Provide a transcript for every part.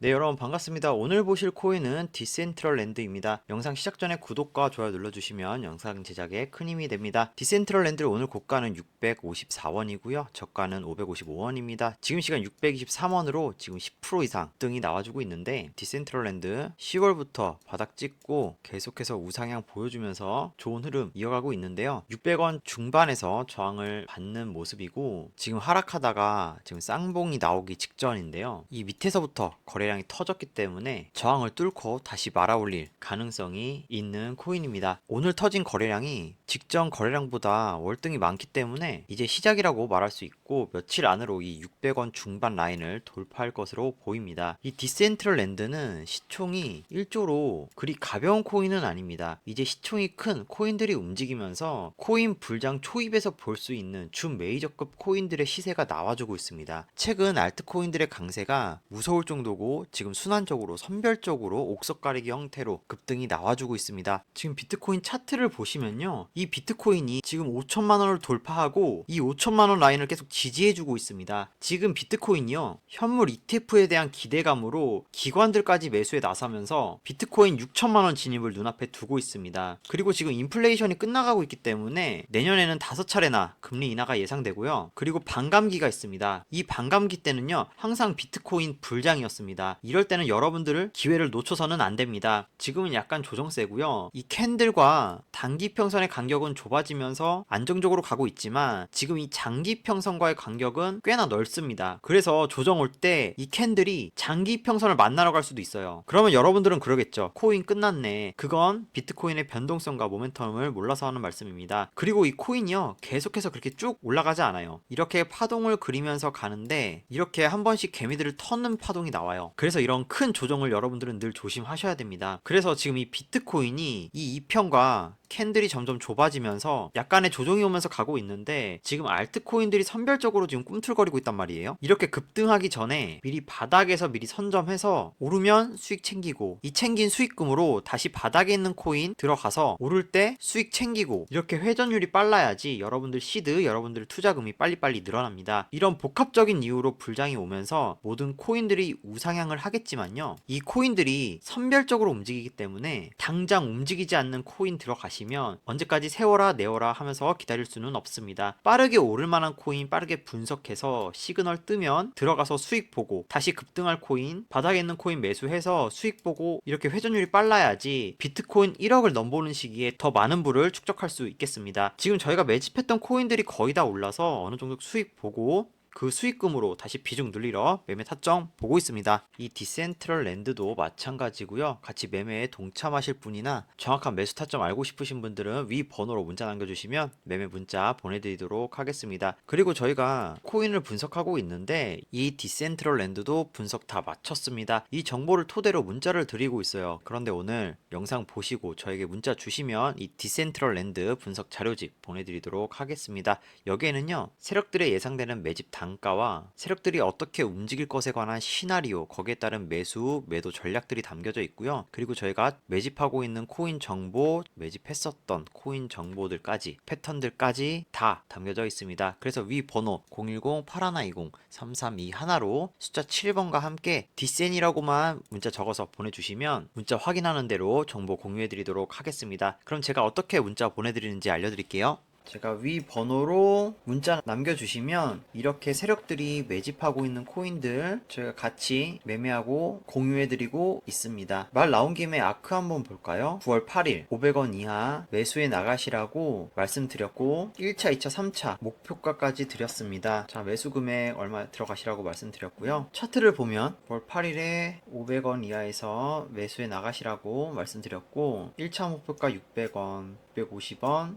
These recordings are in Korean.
네 여러분 반갑습니다. 오늘 보실 코인은 디센트럴랜드입니다. 영상 시작 전에 구독과 좋아요 눌러주시면 영상 제작에 큰 힘이 됩니다. 디센트럴랜드 오늘 고가는 654원이고요. 저가는 555원입니다. 지금 시간 623원으로 지금 10% 이상 등이 나와주고 있는데 디센트럴랜드 10월부터 바닥 찍고 계속해서 우상향 보여주면서 좋은 흐름 이어가고 있는데요. 600원 중반에서 저항을 받는 모습이고 지금 하락하다가 지금 쌍봉이 나오기 직전인데요. 이 밑에서부터 거래 량이 터졌기 때문에 저항을 뚫고 다시 말아올릴 가능성이 있는 코인입니다. 오늘 터진 거래량이 직전 거래량보다 월등히 많기 때문에 이제 시작이라고 말할 수 있고 며칠 안으로 이 600원 중반 라인을 돌파할 것으로 보입니다. 이 디센트럴랜드는 시총이 1조로 그리 가벼운 코인은 아닙니다. 이제 시총이 큰 코인들이 움직이면서 코인 불장 초입에서 볼 수 있는 준 메이저급 코인들의 시세가 나와주고 있습니다. 최근 알트코인들의 강세가 무서울 정도고 지금 순환적으로 선별적으로 옥석 가리기 형태로 급등이 나와주고 있습니다. 지금 비트코인 차트를 보시면요. 이 비트코인이 지금 5천만 원을 돌파하고 이 5천만 원 라인을 계속 지지해주고 있습니다. 지금 비트코인이요. 현물 ETF에 대한 기대감으로 기관들까지 매수에 나서면서 비트코인 6천만 원 진입을 눈앞에 두고 있습니다. 그리고 지금 인플레이션이 끝나가고 있기 때문에 내년에는 다섯 차례나 금리 인하가 예상되고요. 그리고 반감기가 있습니다. 이 반감기 때는요. 항상 비트코인 불장이었습니다. 이럴 때는 여러분들을 기회를 놓쳐서는 안 됩니다. 지금은 약간 조정세고요. 이 캔들과 단기 평선의 간 격은 좁아지면서 안정적으로 가고 있지만 지금 이 장기 평선과의 간격은 꽤나 넓습니다. 그래서 조정 올 때 이 캔들이 장기 평선을 만나러 갈 수도 있어요. 그러면 여러분들은 그러겠죠. 코인 끝났네. 그건 비트코인의 변동성과 모멘텀을 몰라서 하는 말씀입니다. 그리고 이 코인이요. 계속해서 그렇게 쭉 올라가지 않아요. 이렇게 파동을 그리면서 가는데 이렇게 한 번씩 개미들을 터는 파동이 나와요. 그래서 이런 큰 조정을 여러분들은 늘 조심하셔야 됩니다. 그래서 지금 이 비트코인이 이 이평과 캔들이 점점 좁아지면서 약간의 조정이 오면서 가고 있는데 지금 알트코인들이 선별적으로 지금 꿈틀거리고 있단 말이에요. 이렇게 급등하기 전에 미리 바닥에서 미리 선점해서 오르면 수익 챙기고 이 챙긴 수익금으로 다시 바닥에 있는 코인 들어가서 오를 때 수익 챙기고 이렇게 회전율이 빨라야지 여러분들 시드, 여러분들 투자금이 빨리빨리 늘어납니다. 이런 복합적인 이유로 불장이 오면서 모든 코인들이 우상향을 하겠지만요. 이 코인들이 선별적으로 움직이기 때문에 당장 움직이지 않는 코인 들어가시 가시면 언제까지 세워라 내워라 하면서 기다릴 수는 없습니다. 빠르게 오를 만한 코인 빠르게 분석해서 시그널 뜨면 들어가서 수익 보고 다시 급등할 코인 바닥에 있는 코인 매수해서 수익 보고 이렇게 회전율이 빨라야지 비트코인 1억을 넘보는 시기에 더 많은 부를 축적할 수 있겠습니다. 지금 저희가 매집했던 코인들이 거의 다 올라서 어느 정도 수익 보고 그 수익금으로 다시 비중 늘리러 매매 타점 보고 있습니다. 이 디센트럴 랜드도 마찬가지고요. 같이 매매에 동참하실 분이나 정확한 매수 타점 알고 싶으신 분들은 위 번호로 문자 남겨주시면 매매 문자 보내드리도록 하겠습니다. 그리고 저희가 코인을 분석하고 있는데 이 디센트럴 랜드도 분석 다 마쳤습니다. 이 정보를 토대로 문자를 드리고 있어요. 그런데 오늘 영상 보시고 저에게 문자 주시면 이 디센트럴 랜드 분석 자료집 보내드리도록 하겠습니다. 여기에는요 세력들의 예상되는 매집 당 단가와 세력들이 어떻게 움직일 것에 관한 시나리오, 거기에 따른 매수, 매도 전략들이 담겨져 있고요. 그리고 저희가 매집하고 있는 코인 정보, 매집했었던 코인 정보들까지, 패턴들까지 다 담겨져 있습니다. 그래서 위 번호 010-8120-3321로 숫자 7번과 함께 디센이라고만 문자 적어서 보내주시면 문자 확인하는 대로 정보 공유해 드리도록 하겠습니다. 그럼 제가 어떻게 문자 보내드리는지 알려드릴게요. 제가 위 번호로 문자 남겨주시면 이렇게 세력들이 매집하고 있는 코인들 저희가 같이 매매하고 공유해드리고 있습니다. 말 나온 김에 아크 한번 볼까요? 9월 8일 500원 이하 매수해 나가시라고 말씀드렸고 1차, 2차, 3차 목표가까지 드렸습니다. 자 매수 금액 얼마 들어가시라고 말씀드렸고요. 차트를 보면 9월 8일에 500원 이하에서 매수해 나가시라고 말씀드렸고 1차 목표가 600원, 650원,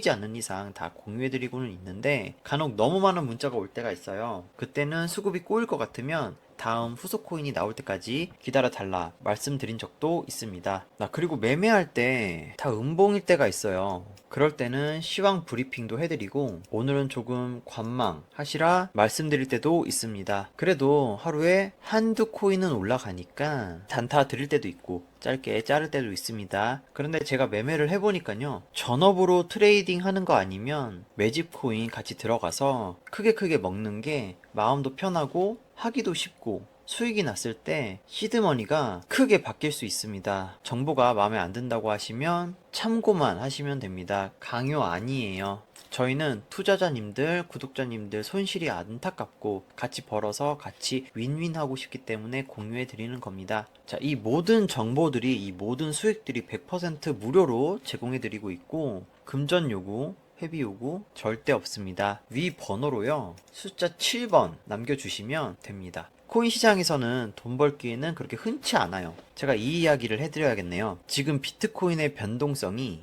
지 않는 이상 다 공유해드리고는 있는데 간혹 너무 많은 문자가 올 때가 있어요. 그때는 수급이 꼬일 것 같으면 다음 후속 코인이 나올 때까지 기다려 달라 말씀드린 적도 있습니다. 나 그리고 매매할 때 다 음봉일 때가 있어요. 그럴 때는 시황 브리핑도 해드리고 오늘은 조금 관망 하시라 말씀드릴 때도 있습니다. 그래도 하루에 한두 코인은 올라가니까 단타 드릴 때도 있고 짧게 자를 때도 있습니다. 그런데 제가 매매를 해보니까요. 전업으로 트레이딩 하는 거 아니면 매집 코인 같이 들어가서 크게 크게 먹는 게 마음도 편하고 하기도 쉽고 수익이 났을 때 시드머니가 크게 바뀔 수 있습니다. 정보가 마음에 안 든다고 하시면 참고만 하시면 됩니다. 강요 아니에요. 저희는 투자자님들, 구독자님들 손실이 안타깝고 같이 벌어서 같이 윈윈하고 싶기 때문에 공유해 드리는 겁니다. 자, 이 모든 정보들이, 이 모든 수익들이 100% 무료로 제공해 드리고 있고, 금전 요구, 회비 요구 절대 없습니다. 위 번호로요. 숫자 7번 남겨주시면 됩니다. 코인 시장에서는 돈 벌기에는 그렇게 흔치 않아요. 제가 이 이야기를 해드려야겠네요. 지금 비트코인의 변동성이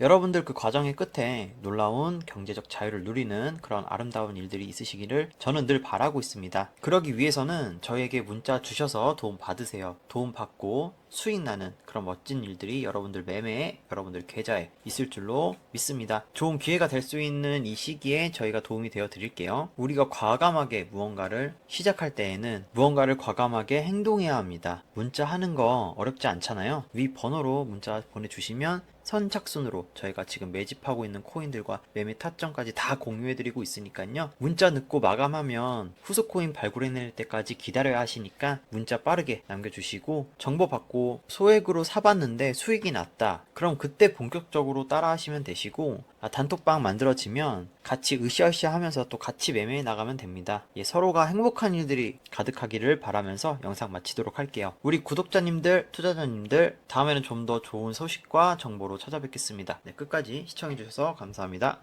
여러분들 그 과정의 끝에 놀라운 경제적 자유를 누리는 그런 아름다운 일들이 있으시기를 저는 늘 바라고 있습니다. 그러기 위해서는 저에게 문자 주셔서 도움 받으세요. 도움 받고 수익 나는 그런 멋진 일들이 여러분들 매매에, 여러분들 계좌에 있을 줄로 믿습니다. 좋은 기회가 될 수 있는 이 시기에 저희가 도움이 되어 드릴게요. 우리가 과감하게 무언가를 시작할 때에는 무언가를 과감하게 행동해야 합니다. 문자 하는 거 어렵지 않잖아요. 위 번호로 문자 보내주시면 선착순으로 저희가 지금 매집하고 있는 코인들과 매매 타점까지 다 공유해드리고 있으니까요. 문자 늦고 마감하면 후속 코인 발굴해낼 때까지 기다려야 하시니까 문자 빠르게 남겨주시고 정보 받고 소액으로 사봤는데 수익이 났다. 그럼 그때 본격적으로 따라 하시면 되시고 아, 단톡방 만들어지면 같이 으쌰으쌰 하면서 또 같이 매매해 나가면 됩니다. 예, 서로가 행복한 일들이 가득하기를 바라면서 영상 마치도록 할게요. 우리 구독자님들, 투자자님들, 다음에는 좀 더 좋은 소식과 정보로 찾아뵙겠습니다. 네, 끝까지 시청해주셔서 감사합니다.